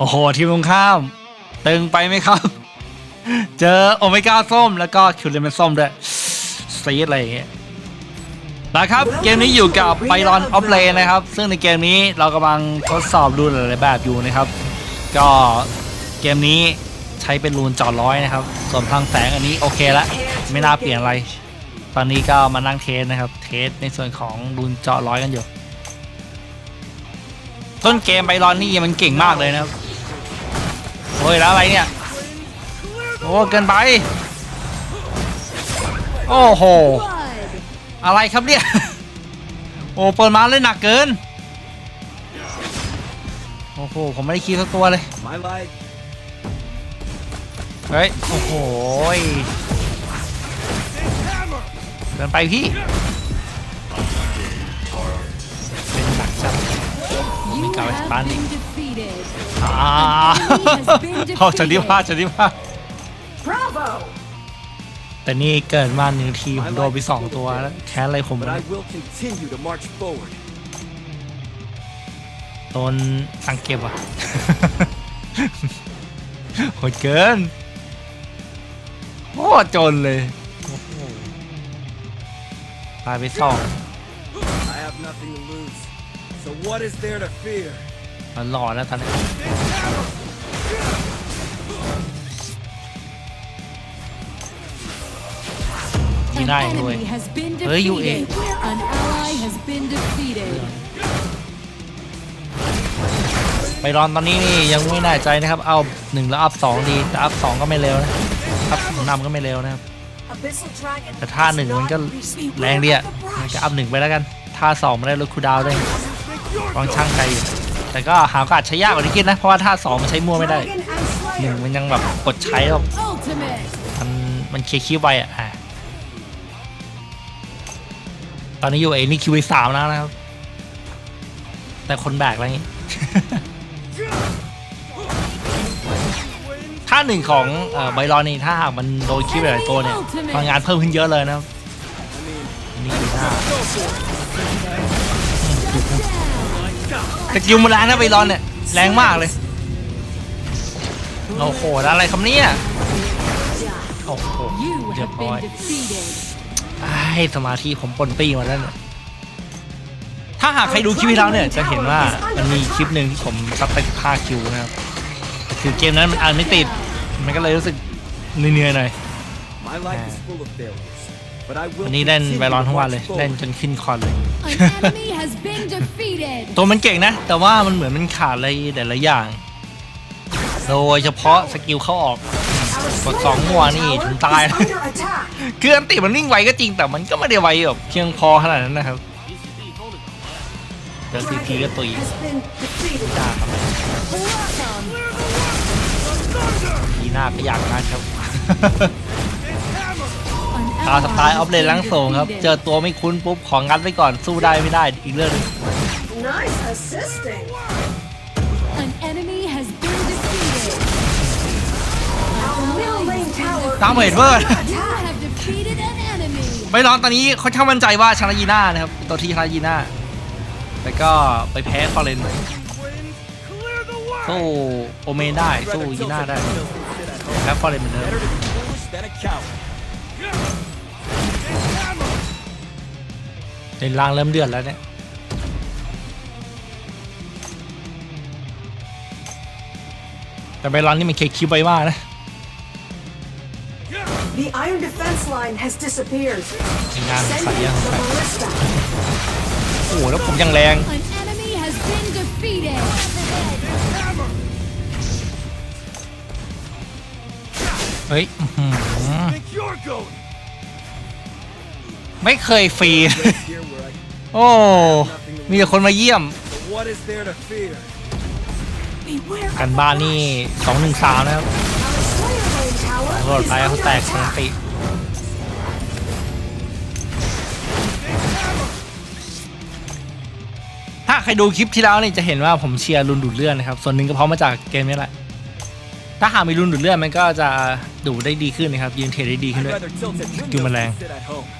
โอ้โหทีมตรงข้าม ตึงไปไหมครับ เจอโอเมก้าส้มแล้วก็คิวเลเมนส้มด้วยซีดอะไรอย่างเงี้ยนะครับเกมนี้อยู่กับไ y รอนออฟเลนนะครับ ซึ่งในเกมนี้เรากำลังทดสอบรูนหลายแบบอยู่นะครับ ก็เกมนี้ใช้เป็นรูนจอดร้อยนะครับ ส่วนพลังแสงอันนี้โอเคละไม่น่าเปลี่ยนอะไร ตอนนี้ก็มานั่งเทสนะครับ เทสในส่วนของรูนเจาะร้อยกันอยู่ ต้นเกมไบรอนนี่มันเก่งมากเลยนะครับ โอ้ยแล้วอะไรเนี่ย โอ้เกินไป โอ้โห อะไรครับเนี่ย โอ้เปิดมาเลยหนักเกิน โอ้โห ผมไม่ได้คิดสักตัวเลย เฮ้ย โอ้โหเกินไปพี่า An enemy has been defeated. ออกจากที่พลาดจากที่พลาด Bravo! แต่นี่เกิดมาหนึ่งทีผมโดนไปสองตัวแล้วแค้นอะไรผม But I will continue to march forward. โดนสังเก็บอะโหดเกินโอ้จนเลยโอ้โหตายไปสอง I have nothing to lose. So what is there to fear? มันหล่อแล้วตอนนี้ยี An น่าเองด้วย enemy has been เฮ้ย UA defeated. An ally has been defeated. ไปรอนตอนนี้นี่ยังไม่แน่ใจนะครับ เอาหนึ่งแล้วอัพสองดีแต่อัพสองก็ไม่เร็วนะอัพสองนำก็ไม่เร็วนะครับ Abyssal Dragon แต่ท่าหนึ่งมันก็แรงดีอะมันก็อัพหนึ่งไปแล้วกัน ท่าสองไม่ได้ลดคูลดาวน์ด้วย ลองช่างใจอยู่แต่ก็หาโอกาสใช้ยากกว่าที่คิดนะ เพราะว่าท่าสองมันใช้มั่วไม่ได้หนึ่งมันยังแบบกดใช้แล้ว Ultimate. มันมันเคลียร์คิวไปอะตอนนี้อยู่เอนี่คิวไปสามแล้วนะครับ แต่คนแบกอะไรอย่างงี้ถ้าหนึ่งของไบรอนนี่ถ้าหากมันโดนคิวหลายตัวเนี่ยพลังงานเพิ่มขึ้นเยอะเลยนะครับอันนี้อยู่า สกิลมันแรงนะไบรอนเนี่ยแรงมากเลยโอ้โหอะไรคำนี้โอ้โหเรียบ have ร้อยไอ้สมาธิผมปนปี้มาแล้วเนี่ยถ้าหากใครดูคลิปที่แล้วเนี่ยจะเห็นว่ามันมีคลิปหนึ่งที่ผมซับไป15คิวนะครับคือเกมนั้นมันอ่านไม่ติด มันก็เลยรู้สึกเหนื่อยๆหน่อย วันนี้เล่น continue ไบรอน to ทั้งวัน march เลยเล่น forward. จนขึ้นคอนเลย An enemy has been defeated. ตัวมันเก่งนะ แต่ว่ามันเหมือนมันขาดอะไรแต่ละอย่าง โดยเฉพาะสกิลเข้าออก Our กดสองมัวนี่ Slayer ถึง Tower ตาย is under attack. คืออันติมันนิ่งไวก็จริงแต่มันก็ไม่ได้ไวแบบเพียงพอขนาดนั้นนะครับเดี๋ยวซีพีก็ตุย Has been defeated. ได้ครับ Welcome. ทีหน้าก็อยากนะครับ An ตาสไตล์ออฟ ally เลน has ลัง been ส่งครับ เจ defeated. อตัวไม่คุ้นปุ๊บของงัดไว้ก่อนสู้ได้ไม่ได้อีกเรื่องหนึง Nice assisting. An enemy has been defeated. Our middle lane tower ตามเหตุเวอร์ You have defeated an enemy. ไม่ร้อนตอนนี้ค่อนข้างมั่นใจว่าชนะยีน่านะครับ ตัวที่ชนะยีน่าแต่ก็ไปแพ้ฟอร์เรนสู้โอเมนได้ I'd สู้ rather ยี tilt น่า at ได้ the hills than sit at home. แพ้ฟอร์เรนเหมือนเดิม Better to be foolish than a coward. เลนล่างเริ่มเดือดแล้วเนี่ยแต่ไบรอนนี่มันเคคิวไปมากนะ The iron defense line has disappeared. งานใส่ Sending ยัง the ballista. โอ้โหแล้วผมยังแรง An enemy has been defeated. เฮ้ยอื้อหือ Think you're going ไม่เคยฟรี โอ้ มีแต่คนมาเยี่ยม กันบ้านนี่สองหนึ่งสามนะครับโหลดไปเขาแตกสนติถ้าใครดูคลิปที่แล้วนี่จะเห็นว่าผมเชียร์รุนดูดเลือดนะครับ ส่วนหนึ่งก็เพราะมาจากเกมนี้แหละ ถ้าหากมีรุนดูดเลือดมันก็จะดูได้ดีขึ้นนะครับ ยืนเทได้ดีขึ้นด้วย rather tilt at Give him a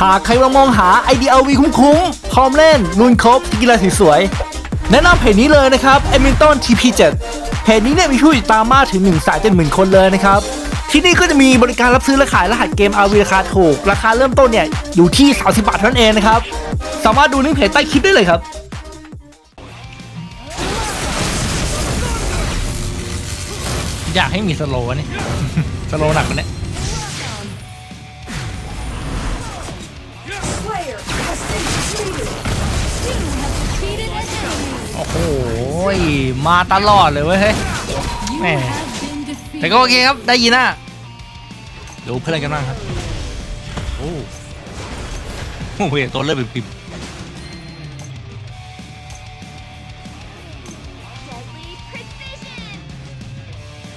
หากใครกำลังมองหา IDLV คุ้มๆพร้อมเล่นลุนครบกีฬาสวยๆแนะนำเพจนี้เลยนะครับ e m i n t o n TP7 เพจนี้เนี่ยมีผู้ติดตามมากถึง1นึ่งแสนเจ็ดหมื่นคนเลยนะครับ ที่นี่ก็จะมีบริการรับซื้อและขายรหัสเกม RV ราคาถูก ราคาเริ่มต้นเนี่ยอยู่ที่ 30 บาทเท่านั้นเองนะครับ สามารถดูลิงก์เพจใต้คลิปได้เลยครับอยากให้มีสโลว์นี่ สโลว์หนักกว่านี้ มาตลอดเลยเว้ยเฮ้ย You Man. have been defeated. แต่ก็โอเคครับ ได้ยินนะดูเพื่อนกันบ้างครับ โอ้โหตัวเริ่มเป็นปิม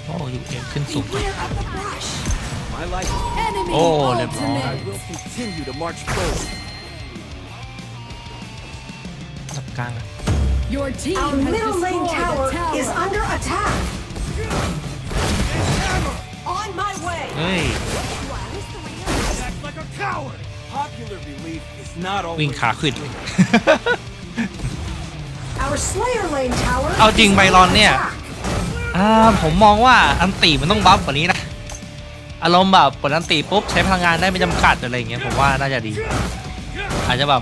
โอ้ยูเอ็มขึ้นสูง Beware of the brush. My life, Enemy Oh, they're ultimate. I will continue to march forward. สับกลางอะ Your team Our has middle lane destroyed tower a tower. is under attack. On my way. เฮ้ย Act like a coward. Popular belief is not วิ่ง always ขาขึ้นเลย Our Slayer lane tower. เอาจริง is ไบรอน under เนี่ย attack. อ่าผมมองว่าอันตีมันต้องบัฟกว่านี้นะอารมณ์แบบกดอันตีปุ๊บใช้พลังงานได้ไม่จำกัดอะไรอย่างเงี้ยผมว่าน่าจะดี อาจจะแบบ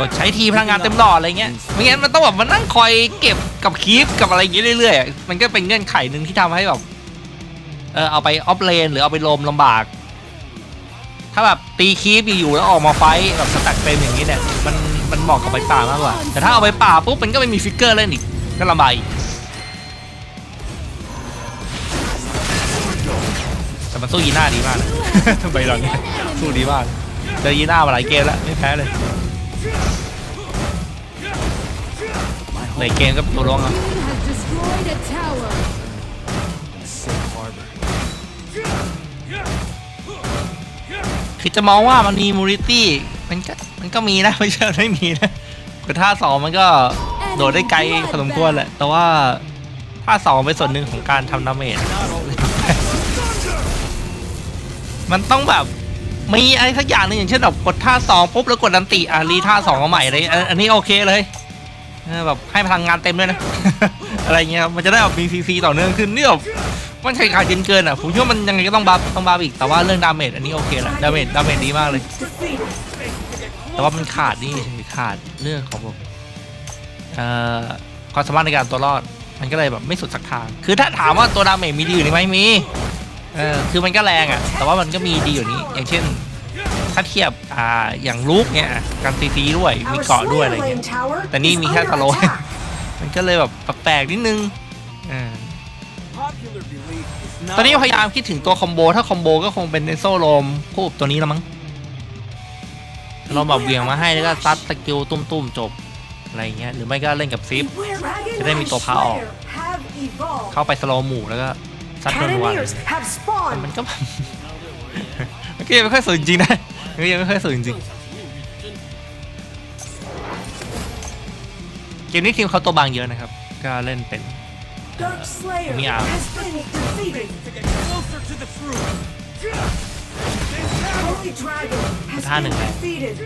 กดใช้ทีพลังงานเต็มหลอดอะไรเงี้ยไม่งั้นมันต้องแบบมานั่งคอยเก็บกับคีฟกับอะไรอย่างเงี้ยเรื่อยๆ มันก็เป็นเงื่อนไขหนึ่งที่ทำให้แบบเออเอาไปออฟเลนหรือเอาไปลมลำบาก ถ้าแบบตีคีฟอยู่ๆแล้วออกมาไฟแบบสแต็กเต็มอย่างนี้เนี่ยมันมันเหมาะกับไปป่ามากกว่า แต่ถ้าเอาไปป่าปุ๊บมันก็ไม่มีฟิกเกอร์เล่นอีกก็ลำบากอีกแต่มันสู้ยีน่าดีมากนะใบหลังเนี่ยสู้ดีมากเจอยีน่ามาหลายเกมแล้วไม่แพ้เลย ในเกมก็ตัวร้องอะ has destroyed a tower. safe harbor. คือจะมองว่ามันมีมูริตี้มันก็มันก็มีนะไม่ใช่ไม่มีนะคือท่าสองมันก็โดดได้ไกลพอสมควรแหละ แต่ว่าท่าสองเป็นส่วนหนึ่งของการทำดาเมจ มันต้องแบบ มีอะไรสักอย่างหนึงอย่างเช่นแบบกดท่าสองปุ๊บแล้วกดดันติอะรีท่าสองมาใหม่เลยอันอันนี้โอเคเลยเออแบบให้พลังงานเต็มด้วยนะ อะไรเงี้ยครับมันจะได้แบบมีซีซีต่อเนื่องขึ้นนี่แบบมันใช้ขาดเกินเกินอะผมคิดว่ามันยังไงก็ต้องบัฟต้องบัฟอีกแต่ว่าเรื่องดาเมจอันนี้โอเคแหละดาเมจดาเมจดีมากเลย แต่ว่ามันขาดนี่ขาดเรื่องของแบบเอ่อความสามารถในการตัวรอด มันก็เลยแบบไม่สุดสักทาง คือถ้าถามว่าตัวดาเมจมีดีอยู่นี่ไหมมี เออคือมันก็แรงอะ แต่ว่ามันก็มีดีอยู่นี้ อย่างเช่น ถ้าเทียบอ่าอย่างลูกเนี่ยการตีตีด้วย มี Our เกาะด้วยอะไร Slayer เงี้ lane ย tower แต่นี่ is มีแค่ under สโลว์ attack. มันก็เลยแบบแปลกๆนิดนึงเออ Popular belief is ตอน not นี้พยายามคิดถึงตัวคอมโบ ถ้าคอมโบก็คงเป็นเนโซโลมคู่กับตัวนี้แล้วมั้งเราแบบเหวี่ยงมาให้แล้วก็ซัดสกิลตุ้มๆจบอะไรอย่างเงี้ยหรือไม่ก็เล่นกับซิป Dragon จะได้มีตัวพาออก Slayer have evolved. เข้าไปสโลว์หมู่แล้วก็ ซัดโดนวัน Cannoneers have แต่ spawned. มันก็มันก็ยังไม่ค่อยสวยจริงๆนะมันก็ยังไม่ค่อยสวยจริงๆเกมนี้ทีมเขาตัวบางเยอะนะครับ ก็เล่นเป็น Dark Slayer Meow. has been defeated. to get closer to the truth. Holy Dragon has Tha been được này. defeated.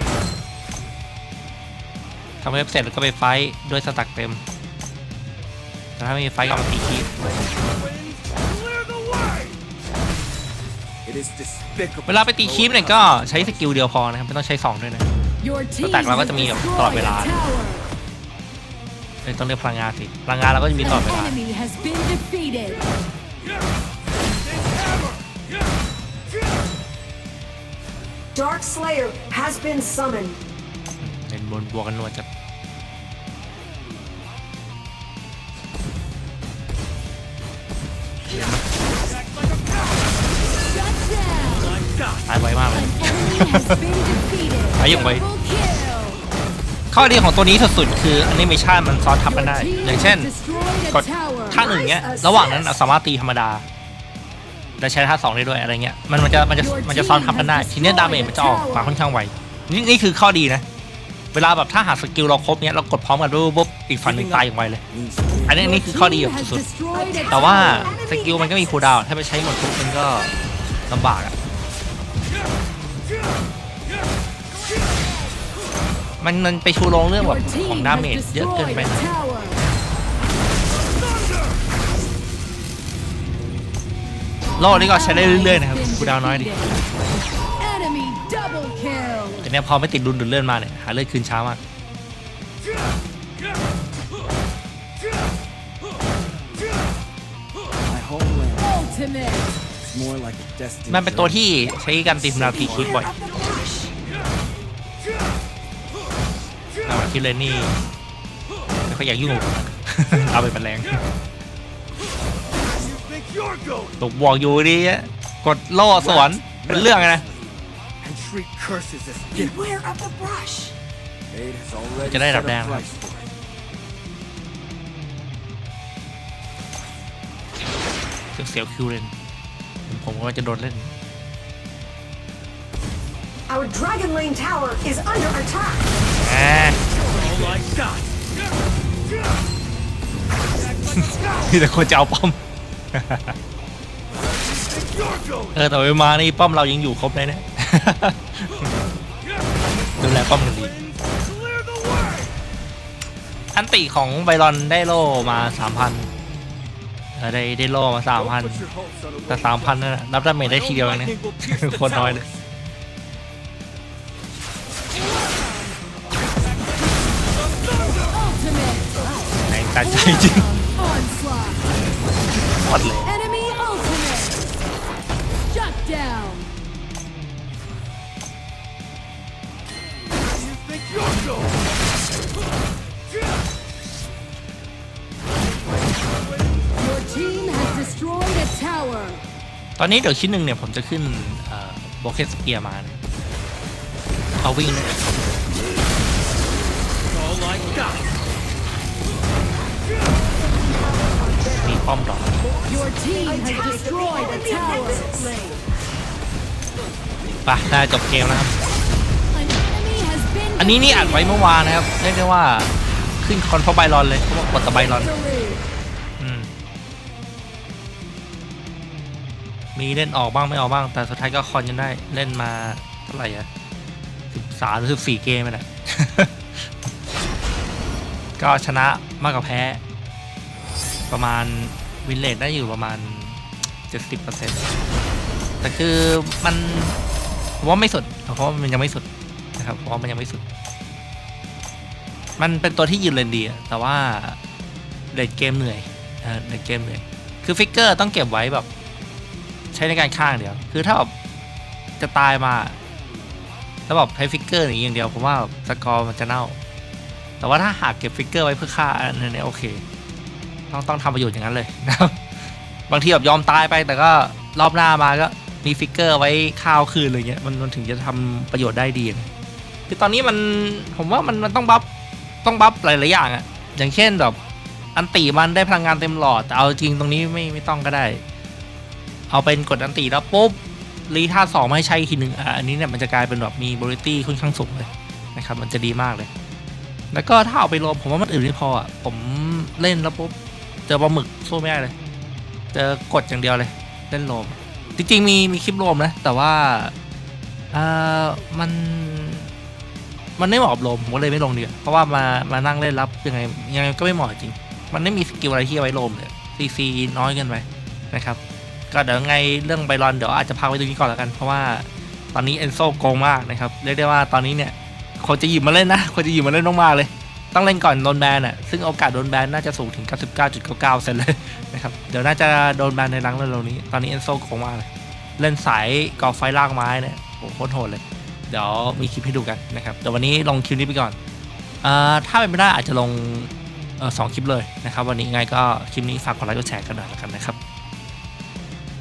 ทำเว็บเสร็จแล้วก็ไปไฟท์ด้วยสตักเต็ม แต่ถ้าไม่มีไฟท์ก็เอามาตีคีบ เวลาไปตีคีบเนี่ยก็ใช้สกิลเดียวพอนะครับ ไม่ต้องใช้สองด้วยนะ Your team แต่เราก็ has จะมีแบบ destroyed ตลอดเวลา a tower. เลยต้องเรียกพลังงานสิ พลังงานเราก็จะมีตลอด An เวลา enemy has been defeated. Dark Slayer has been summoned. เล่นบนบวกกันนวลจัด ตายไวมากเลย An enemy has been defeated. ตายอย่างไว Double kill. ข้อดีของตัวนี้สุดๆ คือแอนิเมชันมันซ้อนทับกันได้ Your team อย่างเช่น has destroyed a ท่าหนึ่งเนี้ย ระหว่างนั้นสามารถตีธรรมดาและใช้ท่าสองได้ด้วยอะไรเงี้ย มันมันจะมันจะมันจะซ้อนทับกันได้ ทีเนี้ยดาเมจมันจะออกมาค่อนข้างไว นี่นี่คือข้อดีนะ เวลาแบบถ้าหาสกิลเราครบเนี้ยเรากดพร้อมกันปุ๊บปุ๊บอีกฝั่งหนึ่งตายอย่างไวเลย Means อันนี้อันนี้คือข้อดี Team แบบ has สุด destroyed a ๆแต่ว่า tower. สกิลมันก็มีคูลดาวน์ถ้าไปใช้หมดทุกมันก็ลำบากอะ มันมันไปชูโรงเรื่องแบบ Your ของ team ดา has เมจเยอะเกิน destroyed ไป a หน่อย tower. โล่นี่ก็ใช้ได้เรื่อยๆนะครับ Been คูลดาวน์น้อยดิ defeated. Enemy double kill. แต่เนี้ยพอไม่ติดรุนดุดเลื่อนมาเนี่ยหาเลือดคืนช้ามาก my homeland. Ultimate. It's more like a destiny. มันเป็นตัวที่ใช้การตีธรรมดาทีคลิกบ่อย คิดเลยนี่ไม่ค่อยอยากยุ่งกับผมเอาไปเป็นแรง You think you're going ตกบอกอยู่ดีอะกดโล่สวนเป็นเรื่องเลยนะ and treat curses as gifts. Beware of the brush. Fate has already จะได้ set ดับแดง a ครับ price for it. เสียวๆคิวเลนผมก็จะโดนเล่น Our Dragon Lane Tower is under attack. แห มีแต่คนจะเอาป้อม เออแต่ไปมานี่ป้อมเรายังอยู่ครบเลยนี่ยดูแลป้อมกันดี อันติของไบรอนได้โล่มาสามพันได้ได้โล่มาสามพันแต่สามพันนั่นน่ะรับดาเมจได้ทีเดียวเองนะคตรน้อยเลย แรงตาใจจริง Onslaught. หมดเลย Enemy ultimate. Shut down. You think you're going? Your team has destroyed a tower. ตอนนี้เดี๋ยวชิ้นหนึ่งเนี่ย ผมจะขึ้นโบเกสเกียมานะเขาวิ่งนะ อมดอก Your team has Attack the destroyed a enemy tower. exit lane. ไปน่าจะจบเกมแล้วครับ An enemy has been อันนี้นี่อัดไว้เมื่อวานนะครับ เรียกได้ว่าขึ้นคอนเพราะไบรอนเลยเพราะว่ากดแต่ไบรอน victory. อืมมีเล่นออกบ้างไม่ออกบ้าง แต่สุดท้ายก็คอนจนได้เล่นมาเท่าไหร่อะสิบสามหรือสิบสี่เกมไปแหละ ก็ชนะมากกว่าแพ้ ประมาณ วินเลทได้อยู่ประมาณ 70%แต่คือมันผมว่าไม่สุดเพราะมันยังไม่สุดนะครับเพราะมันยังไม่สุด มันเป็นตัวที่ยืนเลนดีแต่ว่าเลดเกมเหนื่อยเลดเกมเหนื่อยคือฟิกเกอร์ต้องเก็บไว้แบบใช้ในการฆ่างเดียว คือถ้าแบบจะตายมาแล้วแบบใช้ฟิกเกอร์อย่างเดียวผมว่าสกอร์มันจะเน่า แต่ว่าถ้าหากเก็บฟิกเกอร์ไว้เพื่อฆ่าอันนี้โอเค ต้องต้องทำประโยชน์อย่างนั้นเลยนะครับบางทีแบบยอมตายไปแต่ก็รอบหน้ามาก็มีฟิกเกอร์ไว้ข้าวคืนอะไรเงี้ยมันมันถึงจะทำประโยชน์ได้ดีคือตอนนี้มันผมว่ามันมันต้องบัฟต้องบัฟหลายๆอย่างอะอย่างเช่นแบบอันตีมันได้พลังงานเต็มหลอดแต่เอาจริงตรงนี้ไม่ไม่ต้องก็ได้ เอาเป็นกดอันตีแล้วปุ๊บรีท่าสองมาให้ใช้อีกทีหนึ่งอะอันนี้เนี่ยมันจะกลายเป็นแบบมีบริตี้ค่อนข้างสูงเลยนะครับมันจะดีมากเลย แล้วก็ถ้าเอาไปรวมผมว่ามันอื่นไม่พออะผมเล่นแล้วปุ๊บ เจอปลาหมึกสู้ไม่ได้เลย เจอกดอย่างเดียวเลย เล่นโลม จริงๆมีมีคลิปรวมนะ แต่ว่าเอ่อมัน มันไม่เหมาะกับโลมผมก็เลยไม่ลงดีกว่าเพราะว่ามามานั่งเล่นรับยังไงยังไงก็ไม่เหมาะจริง มันไม่มีสกิลอะไรที่เอาไว้โลมเลยซีซีน้อยเกินไปนะครับก็เดี๋ยวไงเรื่องไบรอนเดี๋ยวอาจจะพักไว้ตรงนี้ก่อนแล้วกัน เพราะว่าตอนนี้เอนโซโกงมากนะครับเรียกได้ว่าตอนนี้เนี่ยคนจะหยิบมาเล่นนะคนจะหยิบมาเล่นมากๆเลย ต้องเล่นก่อนโดนแบนอะซึ่งโอกาสโดนแบนน่าจะสูงถึง 99.99%เลยนะครับเดี๋ยวน่าจะโดนแบนในรังเร็วๆนี้ ตอนนี้เอนโซโกงมากเลยเล่นสายกอล์ฟไฟลากไม้เนี่ยโอ้โหโคตรโหดเลย เดี๋ยวมีคลิปให้ดูกันนะครับเดี๋ยววันนี้ลงคลิปนี้ไปก่อนอ่าถ้าเป็นไม่ได้อาจจะลงเออสองคลิปเลยนะครับ วันนี้ไงก็คลิปนี้ฝากกดไลค์กดแชร์กันหน่อยแล้วกันนะครับ